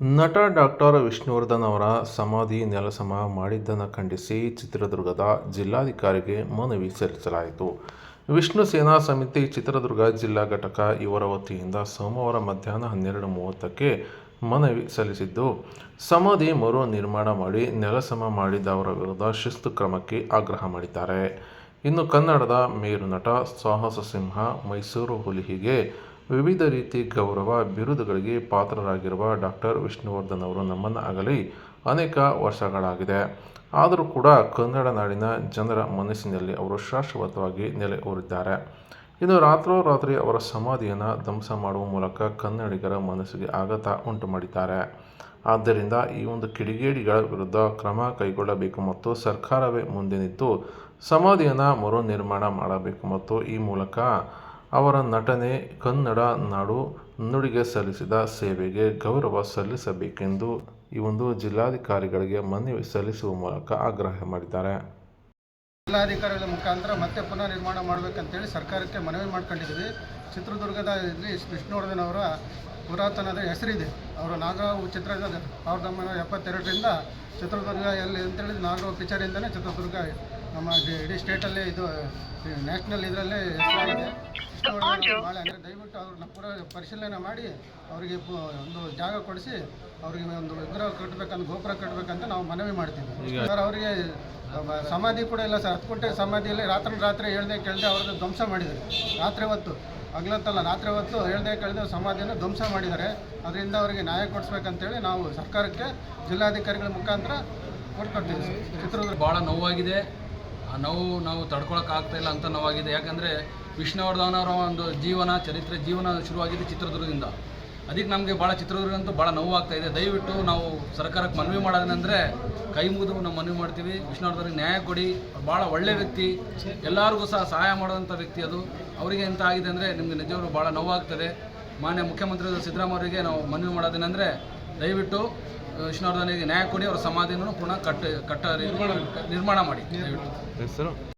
ನಟ ಡಾಕ್ಟರ್ ವಿಷ್ಣುವರ್ಧನ್ ಅವರ ಸಮಾಧಿ ನೆಲಸಮ ಮಾಡಿದ್ದನ್ನು ಖಂಡಿಸಿ ಚಿತ್ರದುರ್ಗದ ಜಿಲ್ಲಾಧಿಕಾರಿಗೆ ಮನವಿ ಸಲ್ಲಿಸಲಾಯಿತು. ವಿಷ್ಣು ಸೇನಾ ಸಮಿತಿ ಚಿತ್ರದುರ್ಗ ಜಿಲ್ಲಾ ಘಟಕ ಇವರ ವತಿಯಿಂದ ಸೋಮವಾರ ಮಧ್ಯಾಹ್ನ ಹನ್ನೆರಡು ಮೂವತ್ತಕ್ಕೆ ಮನವಿ ಸಲ್ಲಿಸಿದ್ದು, ಸಮಾಧಿ ಮರು ನಿರ್ಮಾಣ ಮಾಡಿ ನೆಲಸಮ ಮಾಡಿದವರ ವಿರುದ್ಧ ಶಿಸ್ತು ಕ್ರಮಕ್ಕೆ ಆಗ್ರಹ ಮಾಡಿದ್ದಾರೆ. ಇನ್ನು ಕನ್ನಡದ ಮೇರು ನಟ ಸಾಹಸ ಸಿಂಹ ಮೈಸೂರು ಹುಲಿ ಹೀಗೆ ವಿವಿಧ ರೀತಿ ಗೌರವ, ಬಿರುದುಗಳಿಗೆ ಪಾತ್ರರಾಗಿರುವ ಡಾಕ್ಟರ್ ವಿಷ್ಣುವರ್ಧನ್ ಅವರು ನಮ್ಮನ್ನು ಆಗಲಿ ಅನೇಕ ವರ್ಷಗಳಾಗಿದೆ. ಆದರೂ ಕೂಡ ಕನ್ನಡ ನಾಡಿನ ಜನರ ಮನಸ್ಸಿನಲ್ಲಿ ಅವರು ಶಾಶ್ವತವಾಗಿ ನೆಲೆ ಊರಿದ್ದಾರೆ. ಇನ್ನು ರಾತ್ರೋರಾತ್ರಿ ಅವರ ಸಮಾಧಿಯನ್ನು ಧ್ವಂಸ ಮಾಡುವ ಮೂಲಕ ಕನ್ನಡಿಗರ ಮನಸ್ಸಿಗೆ ಆಘಾತ ಉಂಟು ಮಾಡಿದ್ದಾರೆ. ಆದ್ದರಿಂದ ಈ ಒಂದು ಕಿಡಿಗೇಡಿಗಳ ವಿರುದ್ಧ ಕ್ರಮ ಕೈಗೊಳ್ಳಬೇಕು ಮತ್ತು ಸರ್ಕಾರವೇ ಮುಂದೆ ನಿಂತು ಸಮಾಧಿಯನ್ನು ಮರು ನಿರ್ಮಾಣ ಮಾಡಬೇಕು ಮತ್ತು ಈ ಮೂಲಕ ಅವರ ನಟನೆ ಕನ್ನಡ ನಾಡು ನುಡಿಗೆ ಸಲ್ಲಿಸಿದ ಸೇವೆಗೆ ಗೌರವ ಸಲ್ಲಿಸಬೇಕೆಂದು ಈ ಒಂದು ಜಿಲ್ಲಾಧಿಕಾರಿಗಳಿಗೆ ಮನವಿ ಸಲ್ಲಿಸುವ ಮೂಲಕ ಆಗ್ರಹ ಮಾಡಿದ್ದಾರೆ. ಜಿಲ್ಲಾಧಿಕಾರಿಗಳ ಮುಖಾಂತರ ಮತ್ತೆ ಪುನಃ ನಿರ್ಮಾಣ ಮಾಡಬೇಕಂತೇಳಿ ಸರ್ಕಾರಕ್ಕೆ ಮನವಿ ಮಾಡ್ಕೊಂಡಿದ್ದೀವಿ. ಚಿತ್ರದುರ್ಗದ ಇಲ್ಲಿ ವಿಷ್ಣುವರ್ಧನ್ ಅವರ ಪುರಾತನದ ಹೆಸರಿದೆ. ಅವರು ನಾಗರಾವ್ ಚಿತ್ರದ ಸಾವಿರದ ಒಂಬೈನೂರ ಎಪ್ಪತ್ತೆರಡರಿಂದ ಚಿತ್ರದುರ್ಗ ಎಲ್ಲಿ ಅಂತೇಳಿ ನಾಗರಾವ್ ಪಿಕ್ಚರಿಂದನೇ ಚಿತ್ರದುರ್ಗ ನಮ್ಮ ಇಡೀ- ಸ್ಟೇಟಲ್ಲೇ ಇದು ನ್ಯಾಷನಲ್ ಇದರಲ್ಲೇ ಹೆಸರಾಗಿದೆ. ಭಾಳ ಅಂದರೆ ದಯವಿಟ್ಟು ಅವ್ರನ್ನ ಪೂರ ಪರಿಶೀಲನೆ ಮಾಡಿ ಅವರಿಗೆ ಒಂದು ಜಾಗ ಕೊಡಿಸಿ ಅವರಿಗೆ ಒಂದು ವಿಗ್ರಹ ಕಟ್ಟಬೇಕಂತ ಗೋಪುರ ಕಟ್ಟಬೇಕಂತ ನಾವು ಮನವಿ ಮಾಡ್ತೀವಿ. ಸರ್ ಅವರಿಗೆ ಸಮಾಧಿ ಕೂಡ ಇಲ್ಲ ಸರ್. ಹತ್ಕೋಟೆ ಸಮಾಧಿಯಲ್ಲಿ ರಾತ್ರಿ ರಾತ್ರಿ ಹೇಳ್ದೆ ಕೇಳ್ದೆ ಅವ್ರದ್ದು ಧ್ವಂಸ ಮಾಡಿದ್ದಾರೆ. ರಾತ್ರಿ ಹೊತ್ತು ಹಗ್ಲತ್ತಲ್ಲ ರಾತ್ರಿ ಹೊತ್ತು ಹೇಳ್ದೆ ಕೇಳ್ದೆ ಸಮಾಧಿಯನ್ನು ಧ್ವಂಸ ಮಾಡಿದ್ದಾರೆ. ಅದರಿಂದ ಅವರಿಗೆ ನ್ಯಾಯ ಕೊಡಿಸ್ಬೇಕಂತೇಳಿ ನಾವು ಸರ್ಕಾರಕ್ಕೆ ಜಿಲ್ಲಾಧಿಕಾರಿಗಳ ಮುಖಾಂತರ ಕೊಟ್ಕೊಡ್ತೀವಿ ಸರ್. ಚಿತ್ರದುರ್ಗ ಭಾಳ ನೋವಾಗಿದೆ. ಆ ನೋವು ನಾವು ತಡ್ಕೊಳಕ್ಕಾಗ್ತಾ ಇಲ್ಲ ಅಂತ ನೋವಾಗಿದೆ. ಯಾಕಂದರೆ ವಿಷ್ಣುವರ್ಧನ್ ಅವರ ಒಂದು ಜೀವನ, ಚರಿತ್ರೆ ಜೀವನ ಶುರುವಾಗಿದ್ದು ಚಿತ್ರದುರ್ಗದಿಂದ. ಅದಕ್ಕೆ ನಮಗೆ ಭಾಳ ಚಿತ್ರದುರ್ಗಂತೂ ಭಾಳ ನೋವಾಗ್ತಾ ಇದೆ. ದಯವಿಟ್ಟು ನಾವು ಸರ್ಕಾರಕ್ಕೆ ಮನವಿ ಮಾಡೋದೇನೆಂದರೆ ಕೈ ಮುಗಿದು ನಾವು ಮನವಿ ಮಾಡ್ತೀವಿ. ವಿಷ್ಣುವರ್ಧನಿಗೆ ನ್ಯಾಯ ಕೊಡಿ. ಭಾಳ ಒಳ್ಳೆ ವ್ಯಕ್ತಿ. ಎಲ್ಲರಿಗೂ ಸಹ ಸಹಾಯ ಮಾಡುವಂಥ ವ್ಯಕ್ತಿ ಅದು. ಅವರಿಗೆ ಎಂತ ಆಗಿದೆ ಅಂದರೆ ನಿಮಗೆ ನಿಜವರು ಭಾಳ ನೋವಾಗ್ತದೆ. ಮಾನ್ಯ ಮುಖ್ಯಮಂತ್ರಿ ಸಿದ್ದರಾಮಯ್ಯವರಿಗೆ ನಾವು ಮನವಿ ಮಾಡೋದೇನೆಂದರೆ ದಯವಿಟ್ಟು ವಿಷ್ಣುವರ್ಧನಿಗೆ ನ್ಯಾಯ ಕೊಡಿ. ಅವರ ಸಮಾಧಿನೂ ಪುನಃ ಕಟ್ಟ ಕಟ್ಟ, ನಿರ್ಮಾಣ ಮಾಡಿ. ದಯವಿಟ್ಟು.